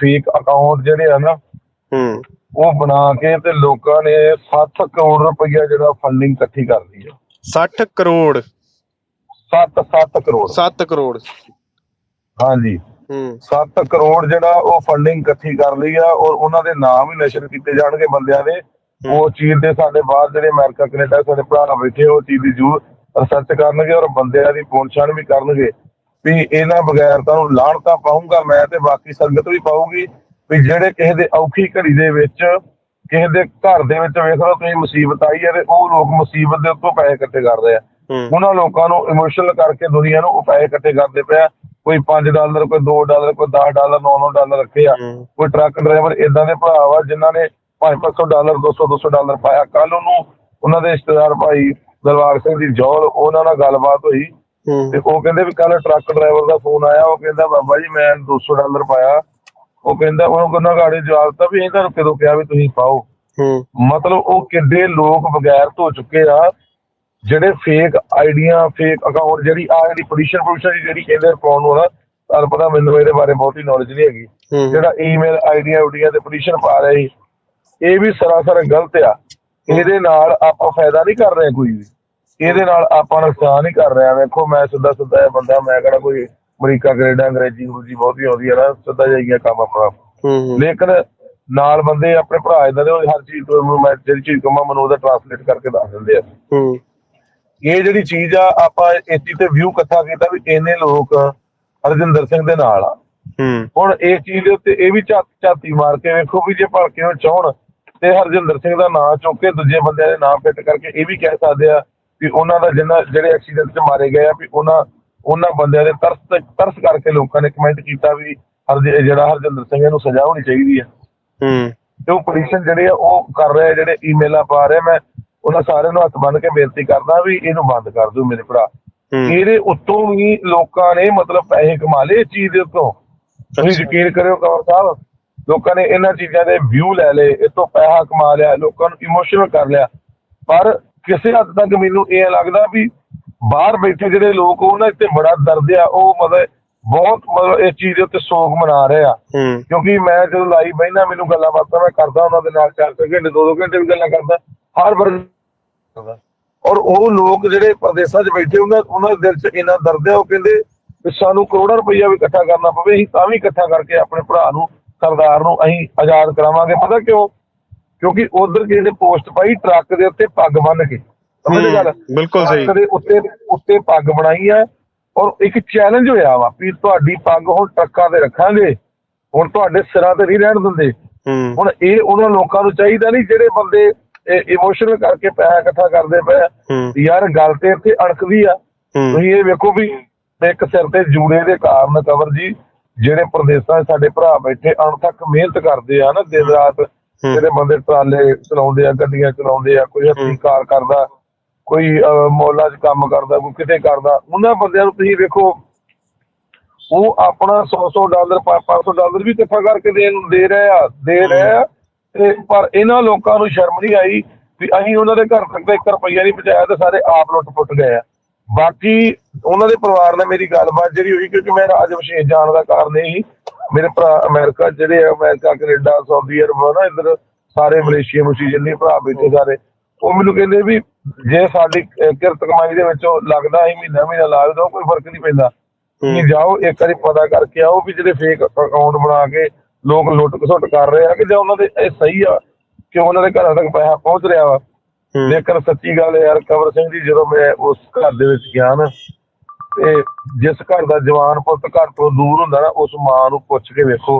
Fake account ਜਿਹੜੇ ਆ ਨਾ ਹੂੰ। ਉਹ ਬਣਾ ਕੇ ਤੇ ਲੋਕਾਂ ਨੇ 7 ਕਰੋੜ ਰੁਪਈਆ ਜਿਹੜਾ ਫੰਡਿੰਗ ਇਕੱਠੀ ਕਰ ਲਈ ਆ। 60 ਕਰੋੜ। 7 7 ਕਰੋੜ। 7 ਕਰੋੜ। ਹਾਂਜੀ। ਹੂੰ। 7 ਕਰੋੜ ਜਿਹੜਾ ਉਹ ਫੰਡਿੰਗ ਇਕੱਠੀ ਕਰ ਲਈ ਆ ਔਰ ਉਹਨਾਂ ਦੇ ਨਾਮ ਹੀ ਨਸ਼ਰ ਕੀਤੇ ਜਾਣਗੇ ਬੰਦਿਆਂ ਦੇ। ਉਹ ਚੀਜ਼ ਦੇ ਸਾਡੇ ਬਾਹਰ ਜਿਹੜੇ ਅਮਰੀਕਾ ਕੈਨੇਡਾ ਸਾਡੇ ਭਰਾ ਬੈਠੇ ਉਹ ਚੀਜ਼ ਦੀ ਜੂ ਰਿਸਰਚ ਕਰਨਗੇ ਔਰ ਬੰਦਿਆਂ ਦੀ ਪਹੁੰਚਾਣ ਵੀ ਕਰਨਗੇ। ਵੀ ਇਹਨਾਂ ਬਗੈਰ ਤਾਂ ਨੂੰ ਲਾਣ ਤਾਂ ਪਾਉਂਗਾ ਮੈਂ ਤੇ ਬਾਕੀ ਸੰਗਤ ਵੀ ਪਾਊਗੀ। ਵੀ ਜਿਹੜੇ ਕਿਸੇ ਦੇ ਔਖੀ ਘੜੀ ਦੇ ਵਿੱਚ ਕਿਸੇ ਦੇ ਘਰ ਦੇ ਵਿੱਚ ਵੇਖ ਲਓ ਤੁਸੀਂ ਮੁਸੀਬਤ ਆਈ ਹੈ ਤੇ ਉਹ ਲੋਕ ਮੁਸੀਬਤ ਦੇ ਉੱਤੋਂ ਪੈਸੇ ਇਕੱਠੇ ਕਰ ਰਹੇ ਆ। ਉਹਨਾਂ ਲੋਕਾਂ ਨੂੰ ਇਮੋਸ਼ਨਲ ਕਰਕੇ ਦੁਨੀਆ ਨੂੰ ਉਹ ਪੈਸੇ ਇਕੱਠੇ ਕਰਦੇ ਪਿਆ ਕੋਈ 5 ਡਾਲਰ ਕੋਈ 2 ਡਾਲਰ ਕੋਈ 10 ਡਾਲਰ 9-9 ਡਾਲਰ ਰੱਖੇ ਆ। ਕੋਈ ਟਰੱਕ ਡਰਾਈਵਰ ਇਦਾਂ ਦੇ ਭਰਾ ਵਾ ਜਿਨ੍ਹਾਂ ਨੇ 500 ਡਾਲਰ 200 200 ਡਾਲਰ ਪਾਇਆ। ਕੱਲ ਉਹਨੂੰ ਉਹਨਾਂ ਦੇ ਰਿਸ਼ਤੇਦਾਰ ਭਾਈ ਦਲਵਾਰ ਸਿੰਘ ਦੀ ਜੌਲ ਉਹਨਾਂ ਨਾਲ ਗੱਲਬਾਤ ਹੋਈ। ਤੇ ਉਹ ਕਹਿੰਦੇ ਵੀ ਕੱਲ ਟਰੱਕ ਡਰਾਈਵਰ ਦਾ ਫੋਨ ਆਇਆ ਉਹ ਕਹਿੰਦਾ ਬਾਬਾ ਜੀ ਮੈਂ 200 ਡਾਲਰ ਪਾਇਆ। ਉਹ ਕਹਿੰਦਾ ਉਹਨੂੰ ਕਹਿੰਦਾ ਗਾੜੀ ਜਵਾਬ ਦਿੱਤਾ ਵੀ ਇਹ ਤੁਹਾਨੂੰ ਕਦੋਂ ਕਿਹਾ ਵੀ ਤੁਸੀਂ ਪਾਓ। ਮਤਲਬ ਉਹ ਕਿੱਡੇ ਲੋਕ ਬਗੈਰ ਤੋਂ ਚੁੱਕੇ ਆ ਜਿਹੜੇ ਫੇਕ ਆਈਡੀਆਂ ਫੇਕ ਅਕਾਊਂਟ ਜਿਹੜੀ ਆ ਜਿਹੜੀ ਪੋਜੀਸ਼ਨ ਪੋਜੀਸ਼ਨ ਜਿਹੜੀ ਕਹਿੰਦੇ ਪਾਉਣ ਨੂੰ ਨਾ ਤੁਹਾਨੂੰ ਪਤਾ ਮੈਨੂੰ ਇਹਦੇ ਬਾਰੇ ਬਹੁਤੀ ਨੌਲੇਜ ਨਹੀਂ ਹੈਗੀ। ਜਿਹੜਾ ਈਮੇਲ ਆਈਡੀਆਂ ਉਡੀਆਂ ਤੇ ਪੋਜੀਸ਼ਨ ਪਾ ਰਹੇ ਇਹ ਵੀ ਸਰਾਸਰ ਗਲਤ ਆ। ਇਹਦੇ ਨਾਲ ਆਪਾਂ ਫਾਇਦਾ ਨਹੀਂ ਕਰ ਰਹੇ ਕੋਈ ਵੀ। ਇਹਦੇ ਨਾਲ ਆਪਾਂ ਨੁਕਸਾਨ ਹੀ ਕਰ ਰਹੇ ਵੇਖੋ ਮੈਂ ਸਿੱਧਾ ਸਿੱਧਾ ਇਹ ਬੰਦਾ ਮੈਂ ਕਿਹੜਾ ਕੋਈ ਅਮਰੀਕਾ ਕੈਨੇਡਾ ਅੰਗਰੇਜ਼ੀ ਅੰਗਰੂਜੀ ਬਹੁਤੀ ਆਉਂਦੀ ਆ ਨਾ ਸਿੱਧਾ ਜਾਈਆ ਕੰਮ ਆਪਣਾ। ਹੂੰ ਲੇਕਿਨ ਨਾਲ ਬੰਦੇ ਆਪਣੇ ਭਰਾ ਇਦਾਂ ਦੇ ਹਰ ਚੀਜ਼ ਤੋਂ ਮੈਂ ਜਿਹੜੀ ਚੀਜ਼ ਕਮਾ ਮੈਨੂੰ ਉਹਦਾ ਟ੍ਰਾਂਸਲੇਟ ਕਰਕੇ ਦੱਸ ਦਿੰਦੇ ਆ। ਹੂੰ। ਇਹ ਜਿਹੜੀ ਚੀਜ਼ ਆ ਆਪਾਂ ਇਸ ਚੀਜ਼ ਤੇ ਵਿਊ ਇਕੱਠਾ ਕੀਤਾ ਵੀ ਇੰਨੇ ਲੋਕ ਹਰਜਿੰਦਰ ਸਿੰਘ ਦੇ ਨਾਲ ਆ। ਹੂੰ। ਹੁਣ ਇਸ ਚੀਜ਼ ਦੇ ਉੱਤੇ ਇਹ ਵੀ ਝਾਤੀ ਮਾਰ ਕੇ ਵੇਖੋ ਵੀ ਜੇ ਭਲਕੇ ਉਹ ਚਾਹਣ ਤੇ ਹਰਜਿੰਦਰ ਸਿੰਘ ਦਾ ਨਾਂ ਚੁੱਕ ਕੇ ਦੂਜੇ ਬੰਦਿਆਂ ਦੇ ਨਾਂ ਫਿੱਟ ਕਰਕੇ ਇਹ ਵੀ ਕਹਿ ਸਕਦੇ ਆ ਵੀ ਉਹਨਾਂ ਦਾ ਜਿੰਨਾ ਜਿਹੜੇ ਐਕਸੀਡੈਂਟ 'ਚ ਮਾਰੇ ਗਏ ਆ ਵੀ ਉਹਨਾਂ ਉਹਨਾਂ ਬੰਦਿਆਂ ਦੇ ਤਰਸ ਤਰਸ ਕਰਕੇ ਲੋਕਾਂ ਨੇ ਕਮੈਂਟ ਕੀਤਾ ਵੀ ਹਰ ਜਿਹੜਾ ਹਰਜਿੰਦਰ ਸਿੰਘ ਨੂੰ ਸਜ਼ਾ ਹੋਣੀ ਚਾਹੀਦੀ ਆ ਹੂੰ। ਤੇ ਉਹ ਪੋਜੀਸ਼ਨ ਜਿਹੜੇ ਆ ਉਹ ਕਰ ਰਹੇ ਜਿਹੜੇ ਈਮੇਲਾਂ ਪਾ ਰਹੇ ਮੈਂ ਉਹਨਾਂ ਸਾਰਿਆਂ ਨੂੰ ਹੱਥ ਬੰਨ ਕੇ ਬੇਨਤੀ ਕਰਦਾ ਵੀ ਇਹਨੂੰ ਬੰਦ ਕਰ ਦਿਓ ਮੇਰੇ ਭਰਾ। ਇਹਦੇ ਉੱਤੋਂ ਵੀ ਲੋਕਾਂ ਨੇ ਮਤਲਬ ਪੈਸੇ ਕਮਾ ਲਏ ਇਸ ਚੀਜ਼ ਦੇ ਉੱਤੋਂ। ਤੁਸੀਂ ਯਕੀਨ ਕਰਿਓ ਕਵਰ ਸਾਹਿਬ ਲੋਕਾਂ ਨੇ ਇਹਨਾਂ ਚੀਜ਼ਾਂ ਦੇ ਵਿਊ ਲੈ ਲਏ ਇਹ ਤੋਂ ਪੈਸਾ ਕਮਾ ਲਿਆ ਲੋਕਾਂ ਨੂੰ ਇਮੋਸ਼ਨਲ ਕਰ ਲਿਆ। ਪਰ ਕਿਸੇ ਹੱਦ ਤੱਕ ਮੈਨੂੰ ਇਹ ਲੱਗਦਾ ਵੀ ਬਾਹਰ ਬੈਠੇ ਜਿਹੜੇ ਲੋਕ ਉਹਨਾਂ ਤੇ ਬੜਾ ਦਰਦ ਆ ਉਹ ਮਤਲਬ ਬਹੁਤ ਮਤਲਬ ਇਸ ਚੀਜ਼ ਦੇ ਉੱਤੇ ਸੋਗ ਮਨਾ ਰਹੇ ਆ। ਕਿਉਂਕਿ ਮੈਂ ਜਦੋਂ ਲਾਈਵ ਬਹਿਣਾ ਮੈਨੂੰ ਗੱਲਾਂ ਬਾਤਾਂ ਮੈਂ ਕਰਦਾ ਉਹਨਾਂ ਦੇ ਨਾਲ ਚਾਰ ਚਾਰ ਘੰਟੇ ਦੋ ਦੋ ਘੰਟੇ ਵੀ ਗੱਲਾਂ ਕਰਦਾ ਹਰ ਵਾਰ ਕਰਦਾ। ਔਰ ਉਹ ਲੋਕ ਜਿਹੜੇ ਪ੍ਰਦੇਸ਼ਾਂ 'ਚ ਬੈਠੇ ਉਹਨਾਂ ਉਹਨਾਂ ਦੇ ਦਿਲ 'ਚ ਇੰਨਾ ਦਰਦ ਹੈ ਉਹ ਕਹਿੰਦੇ ਵੀ ਸਾਨੂੰ ਕਰੋੜਾਂ ਰੁਪਈਆ ਵੀ ਇਕੱਠਾ ਕਰਨਾ ਪਵੇ ਅਸੀਂ ਤਾਂ ਵੀ ਇਕੱਠਾ ਕਰਕੇ ਆਪਣੇ ਭਰਾ ਨੂੰ ਸਰਦਾਰ ਨੂੰ ਅਸੀਂ ਆਜ਼ਾਦ ਕਰਾਵਾਂਗੇ। ਪਤਾ ਕਿਉਂ? ਕਿਉਂਕਿ ਉਧਰ ਨੇ ਪੋਸਟ ਪਾਈ ਟਰੱਕ ਦੇ ਉੱਤੇ ਪੱਗ ਬੰਨ੍ਹ ਕੇ ਸਮਝ ਗੱਲ? ਬਿਲਕੁਲ ਸਹੀ। ਟਰੱਕ ਦੇ ਉੱਤੇ ਉੱਤੇ ਪੱਗ ਬਣਾਈ ਆ ਔਰ ਇੱਕ ਚੈਲੰਜ ਹੋਇਆ ਵਾ ਵੀ ਤੁਹਾਡੀ ਪੱਗ ਹੁਣ ਟਰੱਕਾਂ ਤੇ ਰੱਖਾਂਗੇ ਹੁਣ ਤੁਹਾਡੇ ਸਿਰਾਂ ਤੇ ਨਹੀਂ ਰਹਿਣ ਦਿੰਦੇ। ਹੁਣ ਇਹ ਉਹਨਾਂ ਲੋਕਾਂ ਨੂੰ ਚਾਹੀਦਾ ਨਹੀਂ ਜਿਹੜੇ ਬੰਦੇ ਇਮੋਸ਼ਨਲ ਕਰਕੇ ਪੈਸਾ ਇਕੱਠਾ ਕਰਦੇ ਪਏ ਯਾਰ ਗੱਲ ਤੇ ਇੱਥੇ ਅਣਕਦੀ ਆ। ਤੁਸੀਂ ਇਹ ਵੇਖੋ ਵੀ ਇੱਕ ਸਿਰ ਤੇ ਜੂੜੇ ਦੇ ਕਾਰਨ ਕਵਰ ਜੀ ਜਿਹੜੇ ਪ੍ਰਦੇਸ਼ਾਂ 'ਚ ਸਾਡੇ ਭਰਾ ਬੈਠੇ ਅਣਥੱਕ ਮਿਹਨਤ ਕਰਦੇ ਆ ਨਾ ਦਿਨ ਰਾਤ ਜਿਹੜੇ ਬੰਦੇ ਟਰਾਲੇ ਚਲਾਉਂਦੇ ਆ ਗੱਡੀਆਂ ਚਲਾਉਂਦੇ ਆ ਕੋਈ ਹੱਥੀਂ ਕਾਰ ਕਰਦਾ ਕੋਈ ਮੌਲਾਂ 'ਚ ਕੰਮ ਕਰਦਾ ਕੋਈ ਕਿਤੇ ਕਰਦਾ ਉਹਨਾਂ ਬੰਦਿਆਂ ਨੂੰ ਤੁਸੀਂ ਵੇਖੋ ਉਹ ਆਪਣਾ 100-100 ਡਾਲਰ 500 ਡਾਲਰ ਵੀ ਇਕੱਠਾ ਕਰਕੇ ਦੇਣ ਨੂੰ ਦੇ ਰਹੇ ਆ ਦੇ ਰਹੇ ਆ ਤੇ ਪਰ ਇਹਨਾਂ ਲੋਕਾਂ ਨੂੰ ਸ਼ਰਮ ਨਹੀਂ ਆਈ ਵੀ ਅਸੀਂ ਉਹਨਾਂ ਦੇ ਘਰ ਤੱਕ ਤਾਂ 1 ਰੁਪਈਆ ਨਹੀਂ ਪਹੁੰਚਾਇਆ ਤੇ ਸਾਰੇ ਆਪ ਲੁੱਟ ਪੁੱਟ ਗਏ ਆ। ਬਾਕੀ ਉਹਨਾਂ ਦੇ ਪਰਿਵਾਰ ਨਾਲ ਮੇਰੀ ਗੱਲਬਾਤ ਜਿਹੜੀ ਹੋਈ ਕਿਉਂਕਿ ਮੈਂ ਰਾਜ ਵਿਸ਼ੇਸ਼ ਜਾਣ ਦਾ ਕਾਰਨ ਇਹ ਸੀ ਮੇਰੇ ਭਰਾ ਅਮਰੀਕਾ ਜਿਹੜੇ ਆ ਅਮਰੀਕਾ ਕੈਨੇਡਾ ਸਾਊਦੀ ਅਰਬ ਨਾ ਇੱਧਰ ਸਾਰੇ ਮਲੇਸ਼ੀਆ ਮੁਸੀ ਜਿੰਨੇ ਭਰਾ ਬੈਠੇ ਸਾਰੇ ਉਹ ਮੈਨੂੰ ਕਹਿੰਦੇ ਵੀ ਜੇ ਸਾਡੀ ਕਿਰਤ ਕਮਾਈ ਦੇ ਵਿੱਚੋਂ ਲੱਗਦਾ ਹੀ ਮਹੀਨਾ ਮਹੀਨਾ ਲਾ ਦੋ ਕੋਈ ਫ਼ਰਕ ਨਹੀਂ ਪੈਂਦਾ। ਤੁਸੀਂ ਜਾਓ ਇੱਕ ਵਾਰੀ ਪਤਾ ਕਰਕੇ ਆਓ ਵੀ ਜਿਹੜੇ ਫੇਕ ਅਕਾਊਂਟ ਬਣਾ ਕੇ ਲੋਕ ਲੁੱਟ ਘਸੁੱਟ ਕਰ ਰਹੇ ਆ ਕਿ ਜਾਂ ਉਹਨਾਂ ਦੇ ਇਹ ਸਹੀ ਆ ਕਿ ਉਹਨਾਂ ਦੇ ਘਰਾਂ ਤੱਕ ਪੈਸਾ ਪਹੁੰਚ ਰਿਹਾ ਵਾ। ਲੇਕਿਨ ਸੱਚੀ ਗੱਲ ਹੈ ਯਾਰ ਕਵਰ ਸਿੰਘ ਜੀ ਜਦੋਂ ਮੈਂ ਉਸ ਘਰ ਦੇ ਵਿੱਚ ਗਿਆ ਨਾ ਤੇ ਜਿਸ ਘਰ ਦਾ ਜਵਾਨ ਪੁੱਤ ਘਰ ਤੋਂ ਦੂਰ ਹੁੰਦਾ ਨਾ ਉਸ ਮਾਂ ਨੂੰ ਪੁੱਛ ਕੇ ਵੇਖੋ।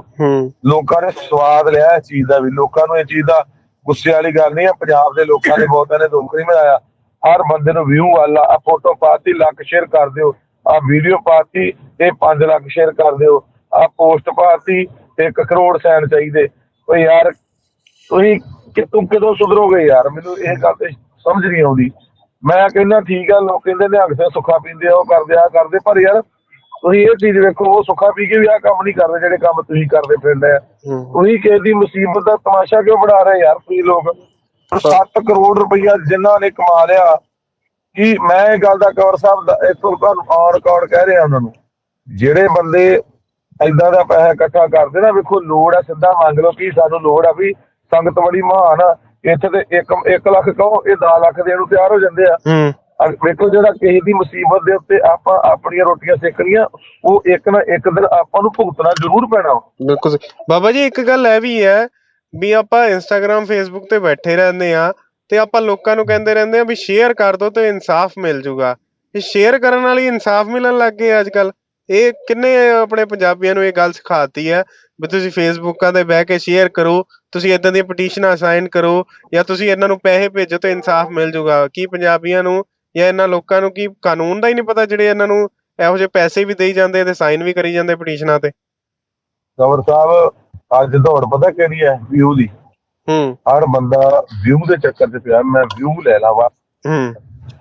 ਲੋਕਾਂ ਨੇ ਸਵਾਦ ਲਿਆ ਇਸ ਚੀਜ਼ ਦਾ ਵੀ। ਲੋਕਾਂ ਨੂੰ ਇਹ ਚੀਜ਼ ਦਾ ਗੁੱਸੇ ਵਾਲੀ ਗੱਲ ਨਹੀਂ ਆ। ਪੰਜਾਬ ਦੇ ਲੋਕਾਂ ਨੇ ਬਹੁਤਾਂ ਨੇ ਦੁੱਖ ਨਹੀਂ ਮਨਾਇਆ ਹਰ ਬੰਦੇ ਨੂੰ ਵਿਊ ਵਾਲਾ ਆ ਫੋਟੋ ਪਾਤੀ ਲੱਖ ਸ਼ੇਅਰ ਕਰ ਦਿਓ। ਆ ਵੀਡੀਓ ਪਾਤੀ ਇਹ 5 ਲੱਖ ਸ਼ੇਅਰ ਕਰ ਦਿਓ। ਆ ਪੋਸਟ ਪਾਤੀ 1 ਕਰੋੜ ਸੈਨ ਚਾਹੀਦੇ। ਓ ਯਾਰ ਤੁਸੀਂ ਕਿਤੋਂ ਕਦੋਂ ਸੁਧਰੋਗੇ ਯਾਰ? ਮੈਨੂੰ ਇਹ ਗੱਲ ਤੇ ਸਮਝ ਨਹੀਂ ਆਉਂਦੀ। ਮੈਂ ਕਹਿੰਦਾ ਠੀਕ ਆ ਲੋਕ ਕਹਿੰਦੇ ਨੇ ਅਕਸਰ ਸੁੱਖਾ ਪੀਂਦੇ ਆ ਉਹ ਕਰਦੇ ਆ ਕਰਦੇ ਪਰ ਯਾਰ ਤੁਸੀਂ ਇਹ ਚੀਜ਼ ਵੇਖੋ ਉਹ ਸੁੱਖਾ ਪੀ ਕੇ ਵੀ ਆ ਕੰਮ ਨਹੀਂ ਕਰਦੇ ਜਿਹੜੇ ਕੰਮ ਤੁਸੀਂ ਕਰਦੇ ਫਿਰਦੇ ਆ। ਤੁਸੀਂ ਕਿਸੇ ਦੀ ਮੁਸੀਬਤ ਦਾ ਤਮਾਸ਼ਾ ਕਿਉਂ ਬਣਾ ਰਹੇ ਯਾਰ ਤੁਸੀਂ ਲੋਕ? 7 ਕਰੋੜ ਰੁਪਈਆ ਜਿਨ੍ਹਾਂ ਨੇ ਕਮਾ ਲਿਆ ਕਿ ਮੈਂ ਇਹ ਗੱਲ ਦਾ ਕਵਰ ਸਾਹਿਬ ਦਾ ਤੋਂ ਤੁਹਾਨੂੰ ਔਨ ਰਿਕਾਰਡ ਕਹਿ ਰਿਹਾ ਉਹਨਾਂ ਨੂੰ ਜਿਹੜੇ ਬੰਦੇ ਏਦਾਂ ਦਾ ਪੈਸਾ ਇਕੱਠਾ ਕਰਦੇ ਨਾ ਵੇਖੋ ਲੋੜ ਆ ਸਿੱਧਾ ਮੰਗ ਲਓ ਕੀ ਸਾਨੂੰ ਲੋੜ ਆ ਵੀ ਸੰਗਤ ਬੜੀ ਮਹਾਨ ਆ। ਇੱਥੇ ਤੇ 1 1 ਲੱਖ ਕਹੋ ਇਹ 10 ਲੱਖ ਦੇਣ ਨੂੰ ਤਿਆਰ ਹੋ ਜਾਂਦੇ ਆ। ਹੂੰ। ਵੇਖੋ ਜਿਹੜਾ ਕਿਸੇ ਦੀ ਮੁਸੀਬਤ ਦੇ ਉੱਤੇ ਆਪਾਂ ਆਪਣੀਆਂ ਰੋਟੀਆਂ ਸੇਕਣੀਆਂ ਉਹ ਇੱਕ ਨਾ ਇੱਕ ਦਿਨ ਆਪਾਂ ਨੂੰ ਭੁਗਤਣਾ ਜ਼ਰੂਰ ਪੈਣਾ ਬਿਲਕੁਲ। ਬਾਬਾ ਜੀ ਇੱਕ ਗੱਲ ਇਹ ਵੀ ਹੈ ਵੀ ਆਪਾਂ ਇੰਸਟਾਗ੍ਰam ਫੇਸਬੁੱਕ ਤੇ ਬੈਠੇ ਰਹਿੰਦੇ ਆ ਤੇ ਆਪਾਂ ਲੋਕਾਂ ਨੂੰ ਕਹਿੰਦੇ ਰਹਿੰਦੇ ਆ ਵੀ ਸ਼ੇਅਰ ਕਰ ਦਿਓ ਤੇ ਇਨਸਾਫ ਮਿਲ ਜੂਗਾ। ਇਹ ਸ਼ੇਅਰ ਕਰਨ ਹੀ ਇਨਸਾਫ ਮਿਲਣ ਲੱਗ ਗਏ ਅੱਜ ਕੱਲ ਇਹ ਕਿੰਨੇ ਆਪਣੇ ਪੰਜਾਬੀਆਂ ਨੂੰ ਇਹ ਗੱਲ ਸਿਖਾਤੀ ਹੈ ਵੀ ਤੁਸੀਂ ਫੇਸਬੁੱਕਾਂ ਤੇ ਬਹਿ ਕੇ ਸ਼ੇਅਰ ਕਰੋ ਤੁਸੀਂ ਇਦਾਂ ਦੀਆਂ ਪਟੀਸ਼ਨਾਂ ਸਾਈਨ ਕਰੋ ਜਾਂ ਤੁਸੀਂ ਇਹਨਾਂ ਨੂੰ ਪੈਸੇ ਭੇਜੋ ਤੇ ਇਨਸਾਫ ਮਿਲ ਜੂਗਾ। ਕੀ ਪੰਜਾਬੀਆਂ ਨੂੰ ਜਾਂ ਇਹਨਾਂ ਲੋਕਾਂ ਨੂੰ ਕੀ ਕਾਨੂੰਨ ਦਾ ਹੀ ਨਹੀਂ ਪਤਾ ਜਿਹੜੇ ਇਹਨਾਂ ਨੂੰ ਇਹੋ ਜਿਹੇ ਪੈਸੇ ਵੀ ਦੇਈ ਜਾਂਦੇ ਤੇ ਸਾਈਨ ਵੀ ਕਰੀ ਜਾਂਦੇ ਪਟੀਸ਼ਨਾਂ ਤੇ? ਗਵਰ ਸਾਹਿਬ ਅੱਜ ਦੌੜ ਪਤਾ ਕਿਹੜੀ ਹੈ ਵਿਊ ਦੀ? ਹੂੰ। ਹਰ ਬੰਦਾ ਵਿਊ ਦੇ ਚੱਕਰ 'ਚ ਪਿਆ ਮੈਂ ਵਿਊ ਲੈ ਲਾਵਾ ਹੂੰ।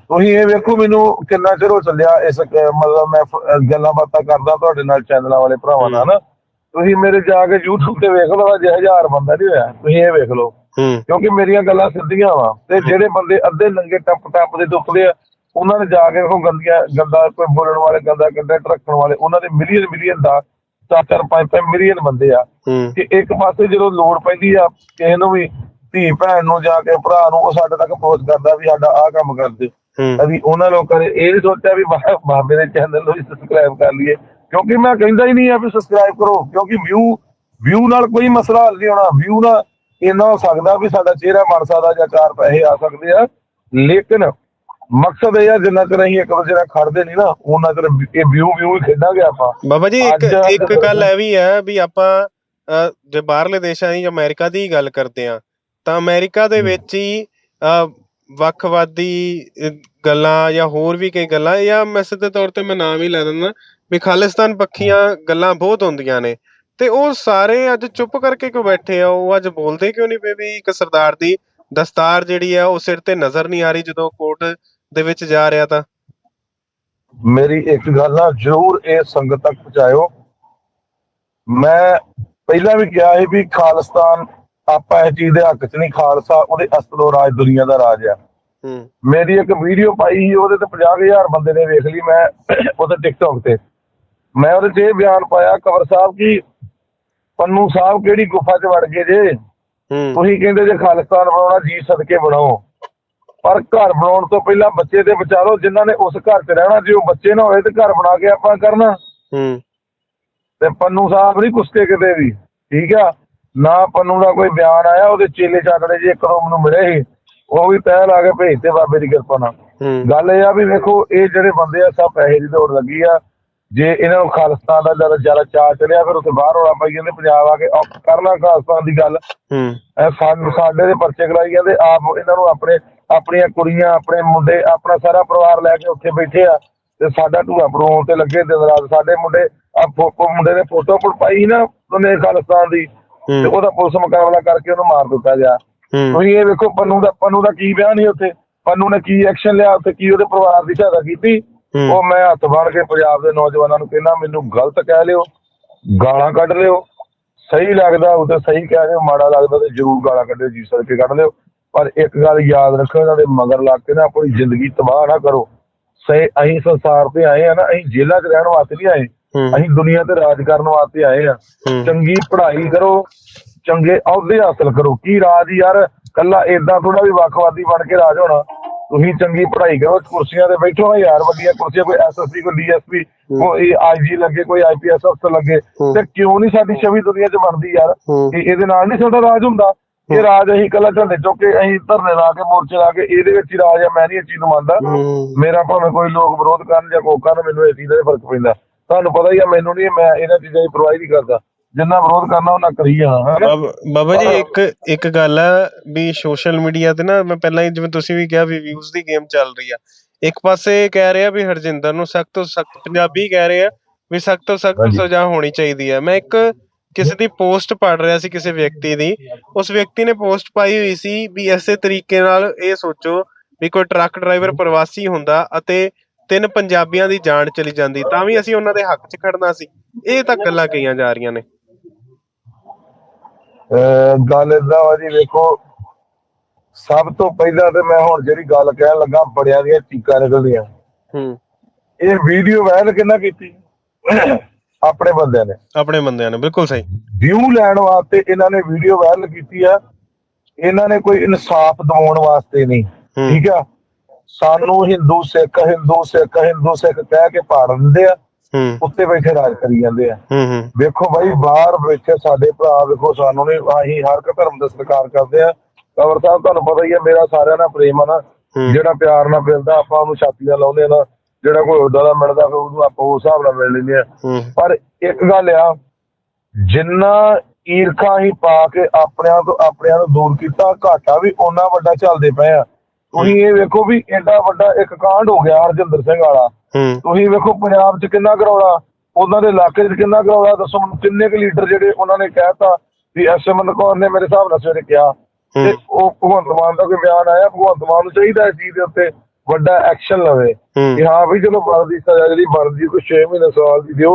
ਤੁਸੀਂ ਇਹ ਵੇਖੋ ਮੈਨੂੰ ਕਿੰਨਾ ਚਿਰ ਹੋ ਚੱਲਿਆ ਇਸ ਕ- ਮਤਲਬ ਮੈਂ ਗੱਲਾਂ ਬਾਤਾਂ ਕਰਦਾ ਤੁਹਾਡੇ ਨਾਲ ਚੈਨਲਾਂ ਵਾਲੇ ਭਰਾਵਾਂ ਨਾਲ। ਨਾ ਤੁਸੀਂ ਮੇਰੇ ਜਾ ਕੇ YouTube ਤੇ ਵੇਖ ਲਓ ਅਜੇ ਹਜ਼ਾਰ ਬੰਦਾ ਨਹੀਂ ਹੋਇਆ। ਤੁਸੀਂ ਇਹ ਵੇਖ ਲਓ। ਕਿਉਂਕਿ ਮੇਰੀਆਂ ਗੱਲਾਂ ਸਿੱਧੀਆਂ ਵਾ। ਤੇ ਜਿਹੜੇ ਬੰਦੇ ਅੱਧੇ ਨੰਗੇ ਟੱਪ ਟੱਪ ਦੇ ਦੁੱਖਦੇ ਆ ਉਹਨਾਂ ਨੇ ਜਾ ਕੇ ਉਹ ਗੰਦੀਆਂ ਗੰਦਾ ਕੋਈ ਬੋਲਣ ਵਾਲੇ ਗੰਦਾ ਕੰਟੈਂਟ ਰੱਖਣ ਵਾਲੇ ਉਹਨਾਂ ਦੇ ਮਿਲੀਅਨ ਮਿਲੀਅਨ ਦਾ ਚਾਰ ਚਾਰ ਪੰਜ ਪੰਜ ਮਿਲੀਅਨ ਬੰਦੇ ਆ। ਕਿ ਇੱਕ ਪਾਸੇ ਜਦੋਂ ਲੋੜ ਪੈਂਦੀ ਆ ਕਿਸੇ ਨੂੰ ਵੀ ਧੀ ਭੈਣ ਨੂੰ ਜਾ ਕੇ ਭਰਾ ਨੂੰ ਉਹ ਸਾਡੇ ਤੱਕ ਪਹੁੰਚ ਕਰਦਾ ਵੀ ਸਾਡਾ ਆਹ ਕੰਮ ਕਰ ਦੇ ਹੂੰ ਅਸੀਂ ਉਹਨਾਂ ਲੋਕਾਂ ਨੇ ਇਹ ਨਹੀਂ ਸੋਚਿਆ ਵੀ ਬਾਬੇ ਦੇ ਚੈਨਲ ਨੂੰ ਵੀ ਸਬਸਕ੍ਰਾਈਬ ਕਰ ਲਈਏ। ਕਿਉਂਕਿ ਮੈਂ ਕਹਿੰਦਾ ਹੀ ਨਹੀਂ ਆ ਵੀ ਸਬਸਕ੍ਰਾਈਬ ਕਰੋ ਕਿਉਂਕਿ ਵਿਊ ਵਿਊ ਨਾਲ ਕੋਈ ਮਸਲਾ ਹੱਲ ਨਹੀਂ ਹੋਣਾ। ਵਿਊ ਨਾਲ ਇੰਨਾ ਹੋ ਸਕਦਾ ਵੀ ਸਾਡਾ ਚਿਹਰਾ ਬਣ ਸਕਦਾ ਜਾਂ ਚਾਰ ਪੈਸੇ ਆ ਸਕਦੇ ਆ। ਲੇਕਿਨ ਮਕਸਦ ਇਹ ਆ ਜਿੰਨਾ ਚਿਰ ਅਸੀਂ ਇੱਕ ਦੂਜੇ ਨਾਲ ਖੜਦੇ ਨਹੀਂ ਨਾ ਉਹਨਾਂ ਚਿਰ ਇਹ ਵਿਊ ਵਿਊ ਹੀ ਖੇਡਾਂਗੇ ਆਪਾਂ। ਬਾਬਾ ਜੀ ਇੱਕ ਇੱਕ ਗੱਲ ਇਹ ਵੀ ਹੈ ਵੀ ਆਪਾਂ ਜੇ ਬਾਹਰਲੇ ਦੇਸ਼ਾਂ ਦੀ ਅਮਰੀਕਾ ਦੀ ਗੱਲ ਕਰਦੇ ਆ ਤਾਂ ਅਮਰੀਕਾ ਦੇ। ਵਿੱਚ ਹੀ ਵੱਖਵਾਦੀ ਗੱਲਾਂ ਜਾਂ ਹੋਰ ਵੀ ਕਈ ਗੱਲਾਂ, ਜਾਂ ਮੈਂ ਸਿੱਧੇ ਤੌਰ ਤੇ ਮੈਂ ਨਾਮ ਹੀ ਲੈ ਦਿੰਦਾ, ਵੀ ਖਾਲਿਸਤਾਨ ਪੱਖੀਆਂ ਗੱਲਾਂ ਬਹੁਤ ਹੁੰਦੀਆਂ ਨੇ। ਤੇ ਉਹ ਸਾਰੇ ਅੱਜ ਚੁੱਪ ਕਰਕੇ ਕਿਉਂ ਬੈਠੇ ਆ? ਉਹ ਅੱਜ ਬੋਲਦੇ ਕਿਉਂ ਨਹੀਂ ਪਏ ਵੀ ਇੱਕ ਸਰਦਾਰ ਦੀ ਦਸਤਾਰ ਜਿਹੜੀ ਆ, ਉਹ ਸਿਰ ਤੇ ਨਜ਼ਰ ਨਹੀਂ ਆ ਰਹੀ ਜਦੋਂ ਕੋਰਟ ਦੇ ਵਿੱਚ ਜਾ ਰਿਹਾ ਤਾਂ? ਮੇਰੀ ਇੱਕ ਗੱਲ ਆ, ਜ਼ਰੂਰ ਇਹ ਸੰਗਤ ਤੱਕ ਪਹੁੰਚਾਇਓ। ਮੈਂ ਪਹਿਲਾਂ ਵੀ ਕਿਹਾ ਸੀ ਵੀ ਖਾਲਿਸਤਾਨ ਆਪਾਂ ਇਸ ਚੀਜ਼ ਦੇ ਹੱਕ 'ਚ ਨਹੀਂ ਖਾਲਸਾ ਉਹਦੇ ਅਸਲੋਂ ਰਾਜ ਦੁਨੀਆ ਦਾ ਰਾਜ ਆ। ਮੇਰੀ ਇੱਕ ਵੀਡੀਓ ਪਾਈ ਸੀ ਉਹਦੇ ਤੇ 50000 ਬੰਦੇ ਨੇ ਵੇਖ ਲਈ ਮੈਂ ਉਹਦੇ ਟਿਕਟੌਕ ਤੇ। ਮੈਂ ਉਹਦੇ 'ਚ ਇਹ ਬਿਆਨ ਪਾਇਆ ਕਵਰ ਸਾਹਿਬ ਕਿ ਪੰਨੂ ਸਾਹਿਬ ਕਿਹੜੀ ਗੁਫਾ 'ਚ ਵੜ ਗਏ ਜੇ? ਤੁਸੀਂ ਕਹਿੰਦੇ ਜੇ ਖਾਲਿਸਤਾਨ ਬਣਾਉਣਾ ਜੀ ਸਦਕੇ ਬਣਾਓ। ਪਰ ਘਰ ਬਣਾਉਣ ਤੋਂ ਪਹਿਲਾਂ ਬੱਚੇ ਤੇ ਵਿਚਾਰੋ ਜਿਨ੍ਹਾਂ ਨੇ ਉਸ ਘਰ 'ਚ ਰਹਿਣਾ ਜੇ ਉਹ ਬੱਚੇ ਨਾ ਹੋਏ ਤੇ ਘਰ ਬਣਾ ਕੇ ਆਪਾਂ ਕਰਨਾ। ਹੂੰ। ਤੇ ਪੰਨੂ ਸਾਹਿਬ ਨਹੀਂ ਕੁਸਕੇ ਕਿਤੇ ਵੀ ਠੀਕ ਆ? ਨਾ ਪੰਨੂ ਦਾ ਕੋਈ ਬਿਆਨ ਆਇਆ ਉਹਦੇ ਚੇਲੇ ਚਾਟੜੇ ਜੇ ਇੱਕ ਦੋ ਮੈਨੂੰ ਮਿਲੇ ਸੀ ਉਹ ਵੀ ਤੈਅ ਲਾ ਕੇ ਭੇਜਤੇ ਬਾਬੇ ਦੀ ਕਿਰਪਾ ਨਾਲ। ਗੱਲ ਇਹ ਆ ਵੀ ਵੇਖੋ ਇਹ ਜਿਹੜੇ ਬੰਦੇ ਆ ਸਭ ਪੈਸੇ ਦੀ ਦੌੜ ਲੱਗੀ ਆ। ਜੇ ਇਹਨਾਂ ਨੂੰ ਖਾਲਿਸਤਾਨ ਦਾ ਜਰਾ ਜਰਾ ਚਾਹ ਚੜਿਆ ਫਿਰ ਉੱਥੇ ਬਾਹਰ ਹੋਣਾ ਪਈ ਜਾਂਦੇ ਪੰਜਾਬ ਆ ਕੇ ਔਖ ਕਰ ਲਾ ਖਾਲਿਸਤਾਨ ਦੀ ਗੱਲ। ਹੂੰ। ਸਾਡੇ ਦੇ ਪਰਚੇ ਕਰਾਈ ਜਾਂਦੇ ਆਪ ਇਹਨਾਂ ਨੂੰ ਆਪਣੇ ਆਪਣੀਆਂ ਕੁੜੀਆਂ ਆਪਣੇ ਮੁੰਡੇ ਆਪਣਾ ਸਾਰਾ ਪਰਿਵਾਰ ਲੈ ਕੇ ਉੱਥੇ ਬੈਠੇ ਆ। ਤੇ ਸਾਡਾ ਢੂਆ ਪਰੋਂ ਤੇ ਲੱਗੇ ਦਿਨ ਰਾਤ ਸਾਡੇ ਮੁੰਡੇ ਆ ਫੋਟੋ ਮੁੰਡੇ ਨੇ ਫੋਟੋ ਪਾਈ ਨਾ ਉਹਨੇ ਖਾਲਿਸਤਾਨ ਦੀ। ਤੇ ਉਹਦਾ ਪੁਲਿਸ ਮੁਕਾਬਲਾ ਕਰਕੇ ਉਹਨੂੰ ਮਾਰ ਦਿੱਤਾ ਗਿਆ। ਤੁਸੀਂ ਇਹ ਵੇਖੋ ਪੰਨੂ ਦਾ ਪੰਨੂ ਦਾ ਕੀ ਬਿਆਨ ਸੀ ਉੱਥੇ? ਪੰਨੂ ਨੇ ਕੀ ਐਕਸ਼ਨ ਲਿਆ ਉੱਥੇ? ਕੀ ਉਹਦੇ ਪਰਿਵਾਰ ਦੀ ਸਹਾਇਤਾ ਕੀਤੀ। ਉਹ ਮੈਂ ਹੱਥ ਬੰਨ ਕੇ ਪੰਜਾਬ ਦੇ ਨੌਜਵਾਨਾਂ ਨੂੰ ਕਹਿੰਦਾ ਮੈਨੂੰ ਗਲਤ ਕਹਿ ਲਿਓ ਗਾਲਾਂ ਕੱਢ ਲਿਓ। ਸਹੀ ਲੱਗਦਾ ਉਹ ਤੇ ਸਹੀ ਕਹਿ ਲਿਓ ਮਾੜਾ ਲੱਗਦਾ ਤੇ ਜ਼ਰੂਰ ਗਾਲਾਂ ਕੱਢਿਓ ਜੀ ਸਰ ਕੇ ਕੱਢ ਲਿਓ। ਪਰ ਇੱਕ ਗੱਲ ਯਾਦ ਰੱਖੋ ਇਹਨਾਂ ਦੇ ਮਗਰ ਲੱਗ ਕੇ ਨਾ ਆਪਣੀ ਜ਼ਿੰਦਗੀ ਤਬਾਹ ਨਾ ਕਰੋ। ਸਹੀ ਅਸੀਂ ਸੰਸਾਰ ਤੇ ਆਏ ਆ ਨਾ ਅਸੀਂ ਜੇਲ੍ਹਾਂ 'ਚ ਰਹਿਣ ਵਾਸਤੇ ਨਹੀਂ ਆਏ। ਅਸੀਂ ਦੁਨੀਆ ਤੇ ਰਾਜ ਕਰਨ ਵਾਸਤੇ ਆਏ ਆ। ਚੰਗੀ ਪੜ੍ਹਾਈ ਕਰੋ ਚੰਗੇ ਅਹੁਦੇ ਹਾਸਲ ਕਰੋ। ਕੀ ਰਾਜ ਯਾਰ? ਕੱਲਾ ਏਦਾਂ ਥੋੜਾ ਵੀ ਵੱਖਵਾਦੀ ਬਣ ਕੇ ਰਾਜ ਹੋਣਾ। ਤੁਸੀਂ ਚੰਗੀ ਪੜ੍ਹਾਈ ਕਰੋ ਕੁਰਸੀਆਂ ਤੇ ਬੈਠੋ ਨਾ ਯਾਰ ਵੱਡੀਆਂ ਕੁਰਸੀਆਂ ਕੋਈ ਐਸਐਸਪੀ ਕੋਈ ਡੀਐਸਪੀ ਕੋਈ ਆਈਜੀ ਲੱਗੇ ਕੋਈ ਆਈਪੀਐਸ ਅਫਸਰ ਲੱਗੇ। ਤੇ ਕਿਉਂ ਨਹੀਂ ਸਾਡੀ ਛਵੀ ਦੁਨੀਆ 'ਚ ਬਣਦੀ ਯਾਰ। ਇਹ ਇਹਦੇ ਨਾਲ ਨਹੀਂ ਸਾਡਾ ਰਾਜ ਹੁੰਦਾ। ਇਹ ਰਾਜ ਅਸੀਂ ਕੱਲਾ ਝੰਡੇ ਚੁੱਕ ਕੇ ਅਸੀਂ ਧਰਨੇ ਲਾ ਕੇ ਮੋਰਚੇ ਲਾ ਕੇ ਇਹਦੇ ਵਿੱਚ ਹੀ ਰਾਜ ਆ ਮੈਂ ਨਹੀਂ ਇਹ ਚੀਜ਼ ਨੂੰ ਮੰਨਦਾ। ਮੇਰਾ ਭਾਵੇਂ ਕੋਈ ਲੋਕ ਵਿਰੋਧ ਕਰਨ ਜਾਂ ਕੋਈ ਕਰਨ ਮੈਨੂੰ ਇਸ ਚੀਜ਼ ਦਾ ਫ਼ਰਕ ਪੈਂਦਾ। ਤੁਹਾਨੂੰ ਪਤਾ ਹੀ ਆ ਮੈਨੂੰ ਨਹੀਂ ਮੈਂ ਇਹਨਾਂ ਚੀਜ਼ਾਂ ਦੀ ਪਰਵਾਹ ਹੀ ਨਹੀਂ ਕਰਦਾ। ਜਿੰਨਾ ਵਿਰੋਧ ਕਰਨਾ ਉਹਨਾਂ ਕਰੀ ਜਾਣਾ। ਹਨਾ ਬਾਬ- ਬਾਬਾ ਜੀ ਇੱਕ ਇੱਕ ਗੱਲ ਆ ਵੀ ਸੋਸ਼ਲ ਮੀਡੀਆ ਤੇ ਨਾ ਮੈਂ ਪਹਿਲਾਂ ਹੀ ਜਿਵੇਂ ਤੁਸੀਂ ਵੀ ਕਿਹਾ ਵੀ ਵਿਊਜ਼ ਦੀ ਗੇਮ ਚੱਲ ਰਹੀ ਆ। ਇੱਕ ਪਾਸੇ ਕਹਿ ਰਿਹਾ ਵੀ ਹਰਜਿੰਦਰ ਨੂੰ ਸਖਤ ਤੋਂ ਸਖਤ ਪੰਜਾਬੀ ਕਹਿ ਰਹੇ ਆ ਵੀ ਸਖਤ ਤੋਂ ਸਖਤ ਹਾਂਜੀ। ਸਜ਼ਾ ਹੋਣੀ ਚਾਹੀਦੀ ਹੈ ਮੈਂ ਇੱਕ ਕਿਸੇ ਦੀ ਪੋਸਟ ਪੜ ਰਿਹਾ ਸੀ ਕਿਸੇ ਵਿਅਕਤੀ ਦੀ। ਉਸ ਵਿਅਕਤੀ ਨੇ ਪੋਸਟ ਪਾਈ ਹੋਈ ਸੀ ਵੀ ਐਸੇ ਤਰੀਕੇ ਨਾਲ ਇਹ ਸੋਚੋ ਵੀ ਕੋਈ ਟਰੱਕ ਡਰਾਈਵਰ ਪ੍ਰਵਾਸੀ ਹੁੰਦਾ ਅਤੇ ਤਿੰਨ ਪੰਜਾਬੀਆਂ ਦੀ ਜਾਨ ਚਲੀ ਜਾਂਦੀ ਤਾਂ ਵੀ ਅਸੀਂ ਉਹਨਾਂ ਦੇ ਹੱਕ 'ਚ ਖੜਨਾ ਸੀ। ਇਹ ਤਾਂ ਗੱਲਾਂ ਕਹੀਆਂ ਜਾ ਰਹੀਆਂ ਨੇ। ਗੱਲ ਏਦਾਂ ਵਾ ਜੀ ਵੇਖੋ ਸਭ ਤੋਂ ਪਹਿਲਾਂ ਤੇ ਮੈਂ ਹੁਣ ਜਿਹੜੀ ਗੱਲ ਕਹਿਣ ਲੱਗਾ ਬੜਿਆਂ ਦੀਆਂ ਚੀਕਾਂ ਨਿਕਲਦੀਆਂ। ਹੂੰ। ਇਹ ਵੀਡੀਓ ਵਾਇਰਲ ਕਿੰਨਾ ਕੀਤੀ? ਆਪਣੇ ਬੰਦਿਆਂ ਨੇ। ਆਪਣੇ ਬੰਦਿਆਂ ਨੇ ਬਿਲਕੁਲ ਸਹੀ। ਵਿਊ ਲੈਣ ਵਾਸਤੇ ਇਹਨਾਂ ਨੇ ਵੀਡੀਓ ਵਾਇਰਲ ਕੀਤੀ ਆ। ਇਹਨਾਂ ਨੇ ਕੋਈ ਇਨਸਾਫ ਦਿਵਾਉਣ ਵਾਸਤੇ ਨਹੀਂ ਠੀਕ ਆ? ਸਾਨੂੰ ਹਿੰਦੂ ਸਿੱਖ ਹਿੰਦੂ ਸਿੱਖ ਹਿੰਦੂ ਸਿੱਖ ਕਹਿ ਕੇ ਪਾੜ ਦਿੰਦੇ ਆ ਉੱਤੇ ਬੈਠੇ ਰਾਜ ਕਰੀ ਜਾਂਦੇ ਆ। ਵੇਖੋ ਬਾਈ ਬਾਹਰ ਬੈਠੇ ਸਾਡੇ ਭਰਾ ਵੇਖੋ ਸਾਨੂੰ ਨੇ ਅਸੀਂ ਹਰ ਇੱਕ ਧਰਮ ਦਾ ਸਤਿਕਾਰ ਕਰਦੇ ਆ। ਕਵਰ ਸਾਹਿਬ ਤੁਹਾਨੂੰ ਪਤਾ ਹੀ ਹੈ ਮੇਰਾ ਸਾਰਿਆਂ ਨਾਲ ਪ੍ਰੇਮ ਆ ਨਾ। ਜਿਹੜਾ ਪਿਆਰ ਨਾਲ ਮਿਲਦਾ ਆਪਾਂ ਉਹਨੂੰ ਛਾਤੀਆਂ ਲਾਉਂਦੇ ਆ ਨਾ। ਜਿਹੜਾ ਕੋਈ ਉਦਾਂ ਦਾ ਮਿਲਦਾ ਫਿਰ ਉਹਨੂੰ ਆਪਾਂ ਉਸ ਹਿਸਾਬ ਨਾਲ ਮਿਲ ਲੈਂਦੇ ਆ। ਪਰ ਇੱਕ ਗੱਲ ਆ ਜਿੰਨਾ ਈਰਖਾ ਹੀ ਪਾ ਕੇ ਆਪਣਿਆਂ ਤੋਂ ਆਪਣਿਆਂ ਨੂੰ ਦੂਰ ਕੀਤਾ ਘਾਟਾ ਵੀ ਉਹਨਾਂ ਵੱਡਾ ਚੱਲਦੇ ਪਏ ਆ। ਤੁਸੀਂ ਇਹ ਵੇਖੋ ਵੀ ਐਡਾ ਵੱਡਾ ਇੱਕ ਕਾਂਡ ਹੋ ਗਿਆ ਹਰਜਿੰਦਰ ਸਿੰਘ ਵਾਲਾ। ਤੁਸੀਂ ਵੇਖੋ ਪੰਜਾਬ 'ਚ ਕਿੰਨਾ ਕਰੌੜਾ ਉਹਨਾਂ ਦੇ ਇਲਾਕੇ 'ਚ ਕਿੰਨਾ ਕਰੌੜਾ ਦੱਸੋ ਮੈਨੂੰ ਕਿੰਨੇ ਕੁ ਲੀਡਰ ਜਿਹੜੇ ਉਹਨਾਂ ਨੇ ਕਹਿਤਾ ਵੀ ਐਸਐਮਐਨ ਕੌਰ ਨੇ ਮੇਰੇ ਹਿਸਾਬ ਨਾਲ ਸਵੇਰੇ ਕਿਹਾ। ਤੇ ਉਹ ਭਗਵੰਤ ਮਾਨ ਦਾ ਕੋਈ ਬਿਆਨ ਆਇਆ ਭਗਵੰਤ ਮਾਨ ਨੂੰ ਚਾਹੀਦਾ ਇਸ ਚੀਜ਼ ਦੇ ਉੱਤੇ ਵੱਡਾ ਐਕਸ਼ਨ ਲਵੇ। ਕਿ ਹਾਂ ਵੀ ਚਲੋ ਬਣਦੀ ਸਜ਼ਾ ਜਿਹੜੀ ਬਣਦੀ ਕੋਈ 6 ਮਹੀਨੇ ਸਾਲ ਦੀ ਦਿਓ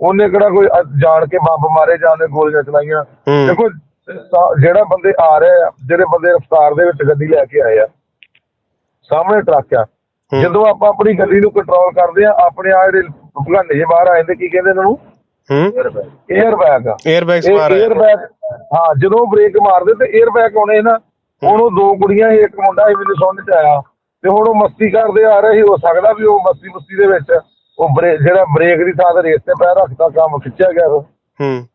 ਉਹਨੇ ਕਿਹੜਾ ਕੋਈ ਜਾਣ ਕੇ ਬੰਬ ਮਾਰੇ ਜਾਂ ਉਹਨੇ ਗੋਲੀਆਂ ਚਲਾਈਆਂ। ਦੇਖੋ ਜਿਹੜਾ ਬੰਦੇ ਆ ਰਹੇ ਆ ਜਿਹੜੇ ਬੰਦੇ ਰਫਤਾਰ ਦੇ ਵਿੱਚ ਗੱਡੀ ਲੈ ਕੇ ਆਏ ਆ ਸਾਹਮਣੇ ਟਰੱਕ ਆ। ਜਦੋਂ ਆਪਾਂ ਆਪਣੀ ਗੱਡੀ ਨੂੰ ਕੰਟਰੋਲ ਕਰਦੇ ਆ ਆਪਣੇ ਆ ਜਿਹੜੇ ਭਗਾਨੇ ਜੇ ਬਾਹਰ ਆ ਜਾਂਦੇ ਕੀ ਕਹਿੰਦੇ ਇਹਨਾਂ ਨੂੰ? ਹੂੰ। 에ਅਰ ਬੈਗ ਹਾਂ ਜਦੋਂ ਬ੍ਰੇਕ ਮਾਰਦੇ ਤੇ 에ਅਰ ਬੈਗ ਆਉਣੇ ਨਾ ਹੁਣ ਉਹ ਦੋ ਕੁੜੀਆਂ ਇੱਕ ਮੁੰਡਾ ਇਹ ਮੈਨੂੰ ਸੁਣਨ ਚ ਆਇਆ। ਤੇ ਹੁਣ ਉਹ ਮਸਤੀ ਕਰਦੇ ਆ ਰਹੇ ਸੀ ਹੋ ਸਕਦਾ ਵੀ ਉਹ ਮਸਤੀ ਮਸਤੀ ਦੇ ਵਿੱਚ ਉਹ ਜਿਹੜਾ ਬ੍ਰੇਕ ਦੀ ਥਾਂ ਰੇਸ ਤੇ ਪੈਰ ਰੱਖਦਾ ਕੰਮ ਖਿੱਚਿਆ ਗਿਆ। ਹੂੰ।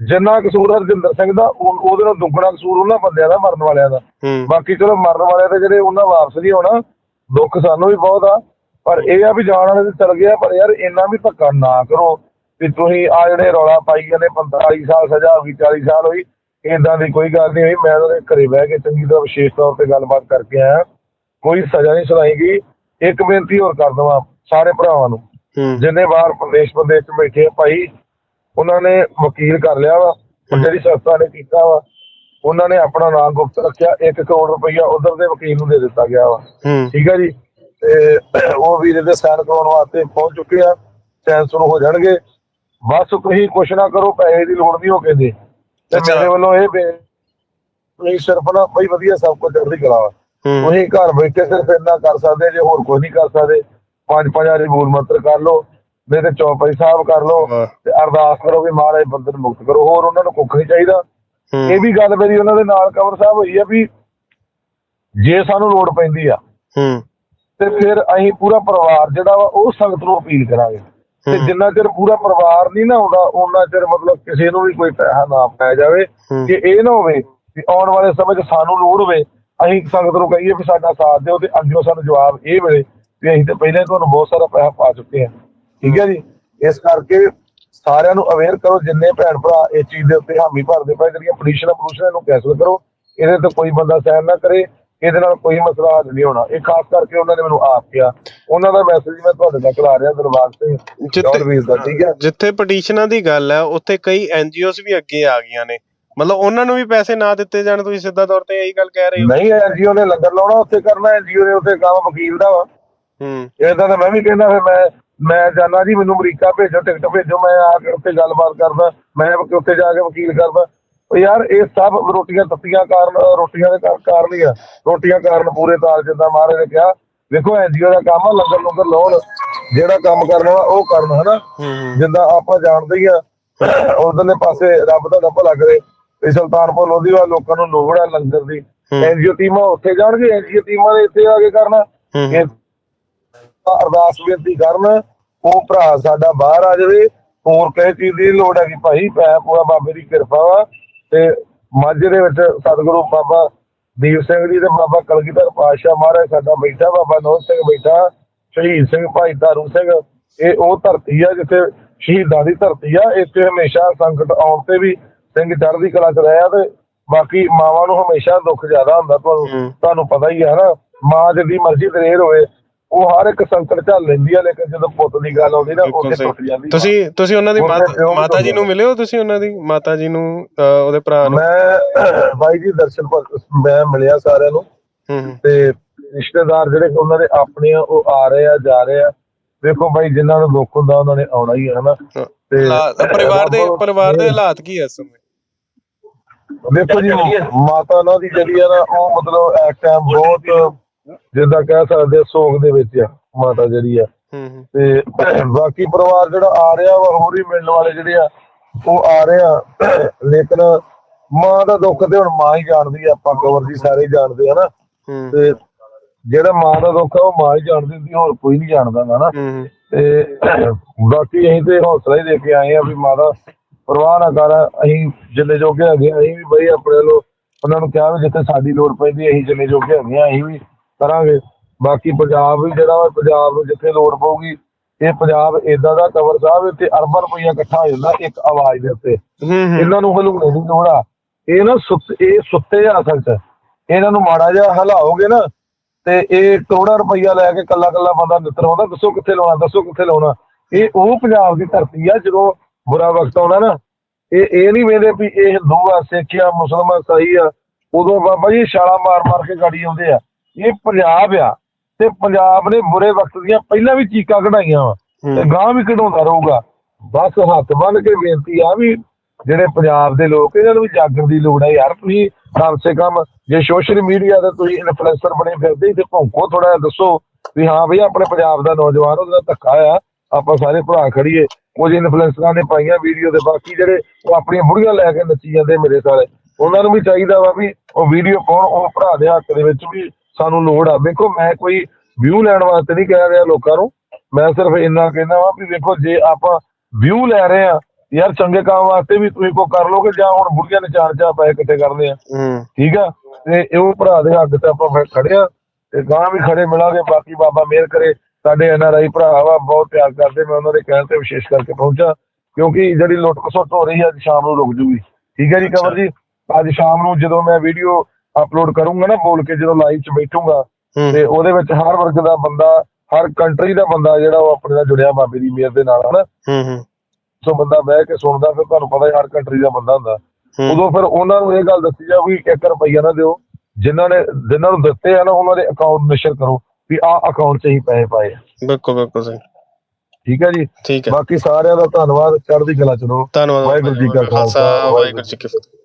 ਜਿੰਨਾ ਕਸੂਰ ਹਰਜਿੰਦਰ ਸਿੰਘ ਦਾ ਉਹ- ਉਹਦੇ ਨਾਲ ਦੁੱਗਣਾ ਕਸੂਰ ਉਹਨਾਂ ਬੰਦਿਆਂ ਦਾ ਮਰਨ ਵਾਲਿਆਂ ਦਾ। ਹੂੰ। ਬਾਕੀ ਚਲੋ ਮਰਨ ਵਾਲੇ ਤੇ ਜਿਹੜੇ ਉਹਨਾਂ ਵਾਪਸ ਨਹੀਂ ਹੋਣਾ ਦੁੱਖ ਸਾਨੂੰ ਵੀ ਬਹੁਤ ਆ। ਪਰ ਇਹ ਆ ਵੀ ਜਾਣ ਵਾਲੇ ਤੇ ਚਲ ਗਿਆ ਪਰ ਯਾਰ ਇੰਨਾ ਵੀ ਧੱਕਾ ਨਾ ਕਰੋ ਵੀ ਤੁਸੀਂ ਆ ਜਿਹੜੇ ਰੌਲਾ ਪਾਈ ਜਾਂਦੇ 45 ਸਾਲ ਸਜ਼ਾ ਹੋ ਗਈ 40 ਸਾਲ ਹੋਈ ਇਦਾਂ ਦੀ ਕੋਈ ਗੱਲ ਨਹੀਂ ਹੋਈ। ਮੈਂ ਉਹਦੇ ਘਰੇ ਬਹਿ ਕੇ ਚੰਗੀ ਤਰ੍ਹਾਂ ਵਿਸ਼ੇਸ਼ ਤੌਰ ਤੇ ਗੱਲਬਾਤ ਕਰਕੇ ਆਇਆ। ਕੋਈ ਸਜ਼ਾ ਨਹੀਂ ਸੁਣਾਈ ਗਈ। ਇੱਕ ਬੇਨਤੀ ਹੋਰ ਕਰ ਦਵਾਂ ਸਾਰੇ ਭਰਾਵਾਂ ਨੂੰ। ਹੂੰ। ਜਿੰਨੇ ਬਾਹਰ ਪ੍ਰਦੇਸ਼ ਪ੍ਰਦੇਸ਼ ਚ ਬੈਠੇ ਆ ਭਾਈ ਉਹਨਾਂ ਨੇ ਵਕੀਲ ਕਰ ਲਿਆ ਵਾ ਜਿਹੜੀ ਸੰਸਥਾ ਨੇ ਕੀਤਾ ਵਾ ਉਹਨਾਂ ਨੇ ਆਪਣਾ ਨਾਮ ਗੁਪਤ ਰੱਖਿਆ 1 ਕਰੋੜ ਰੁਪਈਆ ਉਧਰ ਦੇ ਵਕੀਲ ਨੂੰ ਦੇ ਦਿੱਤਾ ਗਿਆ ਵਾ। ਠੀਕ ਹੈ ਜੀ? ਤੇ ਉਹ ਵੀਰੇ ਦੇ ਸਾਈਨ ਕਰਾਉਣ ਵਾਸਤੇ ਪਹੁੰਚ ਚੁੱਕੇ ਆ ਸਾਈਨ ਸ਼ੁਰੂ ਹੋ ਜਾਣਗੇ। ਬਸ ਤੁਸੀਂ ਕੁਛ ਨਾ ਕਰੋ ਪੈਸੇ ਦੀ ਲੋੜ ਨਹੀਂ ਹੋ ਕਹਿੰਦੇ। ਤੇ ਅੱਛਾ। ਮੇਰੇ ਵੱਲੋਂ ਇਹ ਤੁਸੀਂ ਸਿਰਫ ਨਾ ਬਈ ਵਧੀਆ ਸਭ ਕੁਝ ਚੜ੍ਹਦੀ ਕਲਾ ਵਾ ਤੁਸੀਂ ਘਰ ਬੈਠੇ ਸਿਰਫ ਇੰਨਾ ਕਰ ਸਕਦੇ ਜੇ ਹੋਰ ਕੁਝ ਨਹੀਂ ਕਰ ਸਕਦੇ। ਪੰਜ ਪੰਜ ਵਾਰੀ ਮੂਲ ਮੰਤਰ ਕਰ ਲਓ। ਨਹੀਂ ਤੇ ਚੌਪਈ ਸਾਹਿਬ ਕਰ ਵਾਹ। ਤੇ ਅਰਦਾਸ ਕਰੋ ਵੀ ਮਹਾਰਾਜ ਬੰਦੇ ਨੂੰ ਮੁਕਤ ਕਰੋ ਹੋਰ ਉਹਨਾਂ ਨੂੰ ਕੁੱਖ ਨਹੀਂ ਚਾਹੀਦਾ ਇਹ ਵੀ ਗੱਲ ਮੇਰੀ ਉਹਨਾਂ ਦੇ ਨਾਲ ਕਵਰ ਸਾਹਿਬ ਹੋਈ ਆ ਵੀ ਜੇ ਸਾਨੂੰ ਲੋੜ ਪੈਂਦੀ ਆ ਹੂੰ ਤੇ ਫਿਰ ਅਸੀਂ ਪੂਰਾ ਪਰਿਵਾਰ ਜਿਹੜਾ ਵਾ ਉਹ ਸੰਗਤ ਨੂੰ ਅਪੀਲ ਕਰਾਂਗੇ ਤੇ। ਜਿੰਨਾ ਚਿਰ ਪੂਰਾ ਪਰਿਵਾਰ ਨਹੀਂ ਨਾ ਆਉਂਦਾ ਉਹਨਾਂ ਚਿਰ ਮਤਲਬ ਕਿਸੇ ਨੂੰ ਵੀ ਕੋਈ ਪੈਸਾ ਨਾ ਪੈ ਜਾਵੇ। ਕਿ ਇਹ ਨਾ ਹੋਵੇ ਕਿ ਆਉਣ ਵਾਲੇ ਸਮੇਂ 'ਚ ਸਾਨੂੰ ਲੋੜ ਹੋਵੇ ਅਸੀਂ ਸੰਗਤ ਨੂੰ ਕਹੀਏ ਵੀ ਸਾਡਾ ਸਾਥ ਦਿਓ ਤੇ ਅੱਗੇ ਸਾਨੂੰ ਜਵਾਬ ਇਹ ਮਿਲੇ ਵੀ ਅਸੀਂ ਤੇ ਪਹਿਲਾਂ ਤੁਹਾਨੂੰ ਬਹੁਤ ਸਾਰਾ ਪੈਸਾ ਪਾ ਚੁੱਕੇ ਹਾਂ ਠੀਕ ਹੈ ਜੀ? ਇਸ ਕਰਕੇ ਸਾਰਿਆਂ ਨੂੰ ਅਵੇਅਰ ਕਰੋ ਜਿੰਨੇ ਭੈਣ ਭਰਾ ਇਸ ਚੀਜ਼ ਦੇ ਉੱਤੇ ਹਾਮੀ ਭਰਦੇ ਪਏ ਜਿਹੜੀਆਂ ਪੋਲੀਸ਼ਨ ਪੋਲੀਸ਼ਨ ਨੂੰ ਕੈਂਸਲ ਕਰੋ। ਇਹਦੇ ਤੇ ਕੋਈ ਬੰਦਾ ਸਾਈਨ ਨਾ ਕਰੇ ਇਹਦੇ ਨਾਲ ਕੋਈ ਮਸਲਾ ਹੱਲ ਨਹੀਂ ਹੋਣਾ। ਇਹ ਖਾਸ ਕਰਕੇ ਉਹਨਾਂ ਨੇ ਮੈਨੂੰ ਆਪ ਕਿਹਾ। ਉਹਨਾਂ ਦਾ ਮੈਸੇਜ ਮੈਂ ਤੁਹਾਡੇ ਤੱਕ ਲਾ ਰਿਹਾ ਦਰਬਾਰ ਸਿੰਘ ਜਿੱਥੇ- ਚੌਧਰੀ ਦਾ ਠੀਕ ਹੈ? ਜਿੱਥੇ ਪਟੀਸ਼ਨਾਂ ਦੀ ਗੱਲ ਹੈ ਉੱਥੇ ਕਈ ਐਨਜੀਓਜ਼ ਵੀ ਅੱਗੇ ਆ ਗਈਆਂ ਨੇ। ਮਤਲਬ ਉਹਨਾਂ ਨੂੰ ਵੀ ਪੈਸੇ ਨਾ ਦਿੱਤੇ ਜਾਣ ਤੁਸੀਂ ਸਿੱਧਾ ਤੌਰ ਤੇ ਇਹੀ ਗੱਲ ਕਹਿ ਰਹੇ ਹੋ? ਨਹੀਂ ਐਨਜੀਓ ਨੇ ਲੰਗਰ ਲਾਉਣਾ ਉੱਥੇ ਕਰਨਾ ਐਨਜੀਓ ਨੇ ਉੱਥੇ ਕੰਮ ਵਕੀਲ ਦਾ ਵਾ। ਹੂੰ। ਇਦਾਂ ਤਾਂ ਮੈਂ ਵੀ ਕਹਿੰਦਾ ਫਿਰ ਮੈਂ ਮੈਂ ਜਾਣਾ ਜੀ ਮੈਨੂੰ ਅਮਰੀਕਾ ਭੇਜੋ ਟਿਕਟ ਭੇਜੋ ਮੈਂ ਆ ਕੇ ਉੱਥੇ ਗੱਲਬਾਤ ਕਰਦਾ ਮੈਂ ਉੱਥੇ ਜਾ ਕੇ ਵਕੀਲ ਕਰਦਾ। ਉਹ ਯਾਰ ਇਹ ਸਭ ਰੋਟੀਆਂ ਤੱਤੀਆਂ ਕਾਰਨ ਰੋਟੀਆਂ ਦੇ ਕਾਰ- ਕਾਰਨ ਹੀ ਆ। ਰੋਟੀਆਂ ਕਾਰਨ ਪੂਰੇ ਤਾਲ ਜਿੱਦਾਂ ਮਹਾਰਾਜ ਨੇ ਕਿਹਾ ਵੇਖੋ ਐਨਜੀਓ ਦਾ ਕੰਮ ਆ ਲੰਗਰ ਲੰਗਰ ਲਾਉਣ ਜਿਹੜਾ ਕੰਮ ਕਰਨਾ ਵਾ ਉਹ ਕਰਨ ਹਨਾ? ਜਿੱਦਾਂ ਆਪਾਂ ਜਾਣਦੇ ਹੀ ਆ ਉਧਰਲੇ ਪਾਸੇ ਰੱਬ ਦਾ ਭਲਾ ਕਰੇ ਤੇ ਸੁਲਤਾਨਪੁਰ ਲੋਧੀਵਾਲ ਲੋਕਾਂ ਨੂੰ ਲੋੜ ਆ ਲੰਗਰ ਦੀ। ਐਨਜੀਓ ਟੀਮਾਂ ਉੱਥੇ ਜਾਣਗੇ ਐਨਜੀਓ ਟੀਮਾਂ ਨੇ ਇੱਥੇ ਆ ਕੇ ਕਰਨਾ। ਇਹ ਅਰਦਾਸ ਬੇਨਤੀ ਕਰਨ ਉਹ ਭਰਾ ਸਾਡਾ ਬਾਹਰ ਆ ਜਾਵੇ ਹੋਰ ਕਿਸੇ ਚੀਜ਼ ਦੀ ਲੋੜ ਹੈਗੀ। ਭਾਈ ਪੈ ਪੂਰਾ ਬਾਬੇ ਦੀ ਕਿਰਪਾ ਵਾ। ਤੇ ਮਾਝੇ ਦੇ ਵਿੱਚ ਸਤਿਗੁਰੂ ਬਾਬਾ ਦੀਪ ਸਿੰਘ ਜੀ ਤੇ ਬਾਬਾ ਕਲਗੀਧਰ ਪਾਤਸ਼ਾਹ ਮਹਾਰਾਜ ਸਾਡਾ ਬੈਠਾ ਬਾਬਾ ਨੌ ਸਿੰਘ ਬੈਠਾ ਸ਼ਹੀਦ ਸਿੰਘ ਭਾਈ ਤਾਰੂ ਸਿੰਘ। ਇਹ ਉਹ ਧਰਤੀ ਆ ਜਿੱਥੇ ਸ਼ਹੀਦਾਂ ਦੀ ਧਰਤੀ ਆ। ਇੱਥੇ ਹਮੇਸ਼ਾ ਸੰਕਟ ਆਉਣ ਤੇ ਵੀ ਸਿੰਘ ਚੜ੍ਹਦੀ ਕਲਾ ਚ ਤੇ ਬਾਕੀ ਮਾਵਾਂ ਨੂੰ ਹਮੇਸ਼ਾ ਦੁੱਖ ਜ਼ਿਆਦਾ ਹੁੰਦਾ ਤੁਹਾਨੂੰ ਹੂੰ। ਤੁਹਾਨੂੰ ਪਤਾ ਹੀ ਹੈ ਨਾ ਮਾਂ ਜਿੱਦੀ ਮਰਜ਼ੀ ਦਲੇਰ ਹੋਵੇ ਉਹ ਹਰ ਇੱਕ ਸੰਕਟ ਝੱਲ ਲੈਂਦੀ ਆ ਲੇਕਿਨ ਜਦੋਂ ਪੁੱਤ ਦੀ ਗੱਲ ਆਉਂਦੀ ਨਾ ਬਿਲਕੁਲ ਉੱਥੇ ਟੁੱਟ ਸਹੀ ਜਾਂਦੀ ਤੁਸੀਂ ਤੁਸੀਂ ਉਹਨਾਂ ਦੀ ਮਾਤਾ ਜੀ ਨੂੰ ਮਿਲੇ ਹੋ ਤੁਸੀਂ ਉਹਨਾਂ ਦੀ? ਮਾਤਾ ਜੀ ਨੂੰ ਉਹਦੇ ਭਰਾ ਨੂੰ? ਮੈਂ ਬਾਈ ਜੀ ਦਰਸ਼ਨ ਪਰ ਮੈਂ ਮਿਲਿਆ ਸਾਰਿਆਂ ਨੂੰ। ਹੂੰ ਹੂੰ। ਤੇ ਰਿਸ਼ਤੇਦਾਰ ਜਿਹੜੇ ਉਹਨਾਂ ਦੇ ਆਪਣੇ ਆ ਉਹ ਆ ਰਹੇ ਆ ਜਾ ਰਹੇ ਆ। ਵੇਖੋ ਬਾਈ ਜਿਨ੍ਹਾਂ ਨੂੰ ਦੁੱਖ ਹੁੰਦਾ ਉਹਨਾਂ ਨੇ ਆਉਣਾ ਹੀ ਹੈ ਹਨਾ। ਤੇ ਹਾਲਾਤ- ਪਰਿਵਾਰ ਦੇ ਰੱਬ- ਪਰਿਵਾਰ ਦੇ ਹਾਲਾਤ ਕੀ ਐ ਇਸ ਸਮੇਂ? ਦੇਖੋ ਜੀ ਮਾਤਾ ਉਹਨਾਂ ਦੀ ਜਿਹੜੀ ਆ ਨਾ ਉਹ ਮਤਲਬ ਇਸ ਟਾਈਮ ਬਹੁਤ ਜਿੱਦਾਂ ਕਹਿ ਸਕਦੇ ਆ, ਸੋਗ ਦੇ ਵਿੱਚ ਆ ਮਾਤਾ ਜਿਹੜੀ ਆ। ਤੇ ਬਾਕੀ ਪਰਿਵਾਰ ਜਿਹੜਾ ਆ ਰਿਹਾ ਵਾ ਹੋਰ ਹੀ ਮਿਲਣ ਵਾਲੇ ਜਿਹੜੇ ਆ ਉਹ ਆ ਰਹੇ ਆ। ਲੇਕਿਨ ਮਾਂ ਦਾ ਦੁੱਖ ਤੇ ਹੁਣ ਮਾਂ ਹੀ ਜਾਣਦੀ ਆ ਆਪਾਂ ਕਵਰ ਜੀ ਸਾਰੇ ਜਾਣਦੇ ਆ ਨਾ। ਹੂੰ। ਤੇ ਜਿਹੜਾ ਮਾਂ ਦਾ ਦੁੱਖ ਆ ਉਹ ਮਾਂ ਹੀ ਜਾਣਦੀ ਹੁੰਦੀ ਹੋਰ ਕੋਈ ਨਹੀਂ ਜਾਣਦਾ ਨਾ। ਤੇ ਬਾਕੀ ਅਸੀਂ ਤੇ ਹੌਸਲਾ ਹੀ ਦੇ ਕੇ ਆਏ ਆ ਵੀ ਮਾਤਾ ਪਰਵਾਹ ਨਾ ਕਰ ਅਸੀਂ ਜਿੰਨੇ ਜੋਗੇ ਹੈਗੇ ਅਸੀਂ ਵੀ ਬਈ ਆਪਣੇ ਵੱਲੋਂ ਉਹਨਾਂ ਨੂੰ ਕਿਹਾ ਵੀ ਜਿੱਥੇ ਸਾਡੀ ਲੋੜ ਪੈਂਦੀ ਅਸੀਂ ਜਿੰਨੇ ਜੋਗੇ ਹੈਗੇ ਆ ਅਸੀਂ ਵੀ ਕਰਾਂਗੇ। ਬਾਕੀ ਪੰਜਾਬ ਵੀ ਜਿਹੜਾ ਪੰਜਾਬ ਨੂੰ ਜਿੱਥੇ ਲੋੜ ਪਊਗੀ ਇਹ ਪੰਜਾਬ ਏਦਾਂ ਦਾ ਕਵਰ ਸਾਹਿਬ ਇੱਥੇ ਅਰਬਾਂ ਰੁਪਈਆ ਇਕੱਠਾ ਹੋ ਜਾਂਦਾ ਇੱਕ ਆਵਾਜ਼ ਦੇ ਉੱਤੇ। ਇਹਨਾਂ ਨੂੰ ਹਲੂਣੇ ਦੀ ਲੋੜ ਆ। ਇਹ ਨਾ ਸੁੱਤ ਇਹ ਸੁੱਤੇ ਆ ਅਸਲ 'ਚ। ਇਹਨਾਂ ਨੂੰ ਮਾੜਾ ਜਿਹਾ ਹਲਾਓਗੇ ਨਾ ਤੇ ਇਹ ਕਰੋੜਾਂ ਰੁਪਈਆ ਲੈ ਕੇ ਕੱਲਾ ਕੱਲਾ ਬੰਦਾ ਨਿੱਤਰ ਆਉਂਦਾ। ਦੱਸੋ ਕਿੱਥੇ ਲਾਉਣਾ ਦੱਸੋ ਕਿੱਥੇ ਲਾਉਣਾ। ਇਹ ਉਹ ਪੰਜਾਬ ਦੀ ਧਰਤੀ ਆ ਜਦੋਂ ਬੁਰਾ ਵਕਤ ਆਉਂਦਾ ਨਾ ਇਹ ਇਹ ਨਹੀਂ ਵੇਂਦੇ ਵੀ ਇਹ ਹਿੰਦੂ ਆ ਸਿੱਖ ਆ ਮੁਸਲਮਾਨ ਸਹੀ ਆ। ਉਦੋਂ ਬਾਬਾ ਜੀ ਛਾਲਾ ਮਾਰ ਮਾਰ ਕੇ ਗਾੜੀ ਆਉਂਦੇ ਆ। ਇਹ ਪੰਜਾਬ ਆ ਤੇ ਪੰਜਾਬ ਨੇ ਬੁਰੇ ਵਕਤ ਦੀਆਂ ਪਹਿਲਾਂ ਵੀ ਚੀਕਾਂ ਕਢਾਈਆਂ ਵਾ ਤੇ ਗਾਂ ਵੀ ਕਢਾਉਂਦਾ ਰਹੂਗਾ। ਬਸ ਹੱਥ ਬੰਨ ਕੇ ਬੇਨਤੀ ਆ ਵੀ ਜਿਹੜੇ ਪੰਜਾਬ ਦੇ ਲੋਕ ਇਹਨਾਂ ਨੂੰ ਵੀ ਜਾਗਣ ਦੀ ਲੋੜ ਹੈ ਯਾਰ ਤੁਸੀਂ ਕਮ ਸੇ ਕਮ ਜੇ ਸੋਸ਼ਲ ਮੀਡੀਆ ਤੇ ਤੁਸੀਂ ਇਨਫਲੂਐਂਸਰ ਬਣੇ ਫਿਰਦੇ ਤੇ ਭੌਂਕੋ ਥੋੜਾ ਦੱਸੋ ਵੀ ਹਾਂ ਬਈ ਆਪਣੇ ਪੰਜਾਬ ਦਾ ਨੌਜਵਾਨ ਉਹਦਾ ਧੱਕਾ ਆ ਆਪਾਂ ਸਾਰੇ ਭਰਾ ਖੜੀਏ ਕੁਝ ਇਨਫਲੂਐਂਸਰਾਂ ਨੇ ਪਾਈਆਂ ਵੀਡੀਓ ਦੇ ਬਾਕੀ ਜਿਹੜੇ ਉਹ ਆਪਣੀਆਂ ਬੁੜੀਆਂ ਲੈ ਕੇ ਨੱਚੀ ਜਾਂਦੇ ਮੇਰੇ ਸਾਰੇ। ਉਹਨਾਂ ਨੂੰ ਵੀ ਚਾਹੀਦਾ ਵਾ ਵੀ ਉਹ ਵੀਡੀਓ ਪਾਉਣ ਉਹ ਭਰਾ ਦੇ ਹੱਕ ਦੇ ਵਿੱਚ ਵੀ ਸਾਨੂੰ ਲੋੜ ਆ। ਵੇਖੋ ਮੈਂ ਕੋਈ ਵਿਊ ਲੈਣ ਵਾਸਤੇ ਨਹੀਂ ਕਹਿ ਰਿਹਾ ਲੋਕਾਂ ਨੂੰ। ਮੈਂ ਸਿਰਫ ਇੰਨਾ ਕਹਿਣਾ ਵਾ ਵੀ ਵੇਖੋ ਜੇ ਆਪਾਂ ਵਿਊ ਲੈ ਰਹੇ ਆ ਯਾਰ ਚੰਗੇ ਕੰਮ ਵਾਸਤੇ ਵੀ ਤੁਸੀਂ ਕੋ ਕਰ ਲੋਗੇ ਜਾਂ ਹੁਣ ਬੁੜੀਆਂ ਨੇ ਚਾਰ ਚਾਰ ਪੈਸੇ ਇਕੱਠੇ ਕਰਨੇ ਆ। ਠੀਕ ਆ? ਤੇ ਇਹ ਭਰਾ ਦੇ ਹੱਕ ਤੇ ਆਪਾਂ ਫਿਰ ਖੜੇ ਆ। ਤੇ ਗਾਂ ਵੀ ਖੜੇ ਮਿਲਾਂਗੇ ਬਾਕੀ ਬਾਬਾ ਮਿਹਰ ਕਰੇ। ਸਾਡੇ ਐਨਆਰਆਈ ਭਰਾ ਵਾ ਬਹੁਤ ਪਿਆਰ ਕਰਦੇ ਮੈਂ ਉਹਨਾਂ ਦੇ ਕਹਿਣ ਤੇ ਵਿਸ਼ੇਸ਼ ਕਰਕੇ ਪਹੁੰਚਾ। ਕਿਉਂਕਿ ਜਿਹੜੀ ਲੁੱਟ ਖਸੁੱਟ ਹੋ ਰਹੀ ਹੈ ਅੱਜ ਸ਼ਾਮ ਨੂੰ ਰੁਕ ਜੂਗੀ। ਠੀਕ ਹੈ ਜੀ ਕਵਰ ਜੀ? ਅੱਜ ਸ਼ਾਮ ਨੂੰ ਜਦੋਂ ਮੈਂ ਵੀਡੀਓ ਅਪਲੋਡ ਕਰੂੰਗਾ ਨਾ ਬੋਲ ਕੇ ਜਦੋਂ ਲਾਈਵ 'ਚ ਬੈਠੂੰਗਾ ਤੇ ਉਹਦੇ ਵਿੱਚ ਹਰ ਵਰਗ ਦਾ ਬੰਦਾ ਹਰ ਕੰਟਰੀ ਦਾ ਬੰਦਾ ਜਿਹੜਾ ਉਹ ਆਪਣੇ ਨਾਲ ਜੁੜਿਆ ਬਾਬੇ ਦੀ ਮਿਹਰ ਦੇ ਨਾਲ ਹਨਾ? ਹੂੰ ਹੂੰ। ਸੋ ਬੰਦਾ ਬਹਿ ਕੇ ਸੁਣਦਾ ਫਿਰ ਤੁਹਾਨੂੰ ਪਤਾ ਹੀ ਹਰ ਕੰਟਰੀ ਦਾ ਬੰਦਾ ਹੁੰਦਾ। ਉਦੋਂ ਫਿਰ ਉਹਨਾਂ ਨੂੰ ਇਹ ਗੱਲ ਦੱਸੀ ਜਾ ਵੀ 1 ਰੁਪਈਆ ਨਾ ਦਿਓ। ਜਿਨ੍ਹਾਂ ਨੇ ਜਿਨ੍ਹਾਂ ਨੂੰ ਦਿੱਤੇ ਆ ਨਾ ਉਹਨਾਂ ਦੇ ਅਕਾਊਂਟ ਨਸ਼ਰ ਕਰੋ ਵੀ ਆਹ ਅਕਾਊਂਟ 'ਚ ਹੀ ਪੈਸੇ ਪਾਏ ਆ। ਬਿਲਕੁਲ ਬਿਲਕੁਲ ਸਹੀ। ਠੀਕ ਹੈ ਜੀ? ਠੀਕ ਹੈ। ਬਾਕੀ ਸਾਰਿਆਂ ਦਾ ਧੰਨਵਾਦ ਚੜ੍ਹਦੀ ਕਲਾ ਚ ਰਹੋ। ਧੰਨਵਾਦ ਵਾਹਿਗੁਰੂ ਜੀ ਕਾ ਖਾਲਸਾ, ਵਾਹਿਗੁਰੂ ਜੀ ਕੀ ਫਤਿਹ।